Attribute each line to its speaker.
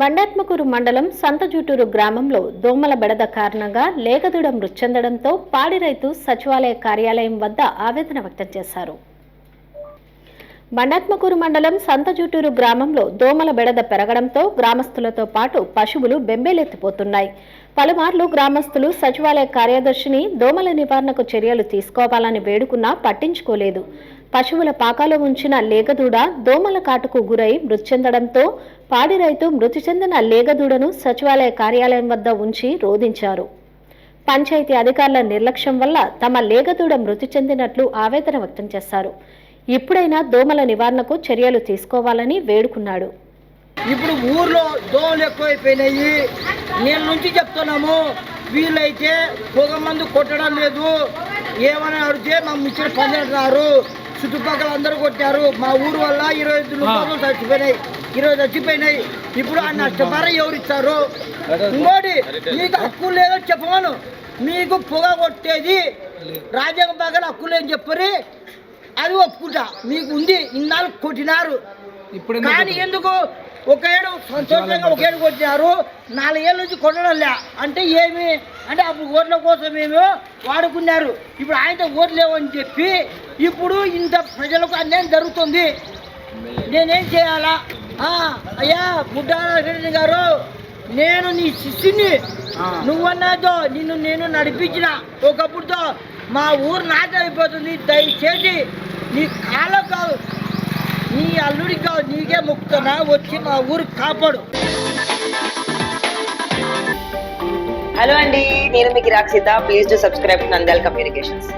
Speaker 1: బండాత్మకూరు మండలం సంతజూటూరు గ్రామంలో దోమల బెడద కారణంగా లేగదూడ మృతి చెందడంతో పాడి రైతు సచివాలయ కార్యాలయం వద్ద ఆవేదన వ్యక్తం చేశారు. బండాత్మకూరు మండలం సంతజుటూరు గ్రామంలో దోమల బెడద పెరగడంతో గ్రామస్తులతో పాటు పశువులు బెంబేలెత్తిపోతున్నాయి. పలుమార్లు గ్రామస్తులు సచివాలయ కార్యదర్శిని దోమల నివారణకు చర్యలు తీసుకోవాలని వేడుకున్నా పట్టించుకోలేదు. పశువుల పాకాలో ఉంచిన లేగదూడ దోమల కాటుకు గురై మృతి చెందడంతో పాడి రైతు మృతి చెందిన లేగదూడను సచివాలయ కార్యాలయం వద్ద ఉంచి రోధించారు. పంచాయతీ అధికారుల నిర్లక్ష్యం వల్ల తమ లేగదూడ మృతి చెందినట్లు ఆవేదన వ్యక్తం చేశారు. ఇప్పుడైనా దోమల నివారణకు చర్యలు తీసుకోవాలని వేడుకున్నాడు.
Speaker 2: ఇప్పుడు ఊర్లో దోమలు ఎక్కువైపోయినాయి. నేను నుంచి చెప్తున్నాము వీళ్ళైతే పొగ మందు కొట్టడం లేదు. ఏమని అడిగితే మా ముచ్చిన పని అంటున్నారు చుట్టుపక్కల అందరూ కొట్టారు. మా ఊరు వల్ల ఇరవై ఐదు రూపాయలు చచ్చిపోయినాయి. ఇరవై చచ్చిపోయినాయి. ఇప్పుడు ఆ నష్టపరం ఎవరు ఇస్తారు ఇంకోటి మీకు హక్కు లేదో చెప్పమను. మీకు పొగ కొట్టేది రాజ్యాంగ పక్కన హక్కు లేని చెప్పరి. అది ఒప్పుకుంటా. మీకు ఉంది ఇన్నాళ్ళు కొట్టినారు.
Speaker 3: ఇప్పుడు
Speaker 2: కానీ ఎందుకు? ఒక ఏడు సంతోషంగా ఒక ఏడు కొట్టినారు. నాలుగేళ్ళ నుంచి కొట్టడం లే. అంటే ఏమి? అంటే అప్పుడు ఓట్ల కోసం ఏమో వాడుకున్నారు. ఇప్పుడు ఆయనతో ఓట్లు లేవని చెప్పి ఇప్పుడు ఇంత ప్రజలకు అన్యాయం జరుగుతుంది. నేనేం చేయాలా? అయ్యా బుడ్డాల రెడ్డి గారు నేను నీ శిష్యుని నువ్వన్నదో నిన్ను నేను నడిపించిన. ఒకప్పుడుతో మా ఊరు నాట అయిపోతుంది. దయచేసి నీ కాలం కాదు నీ అల్లుడికి కాదు నీకే ముక్తున్నా వచ్చి మా ఊరు కాపాడు.
Speaker 4: హలో అండి నేను మీకు Rakshita please to subscribe Nandal communications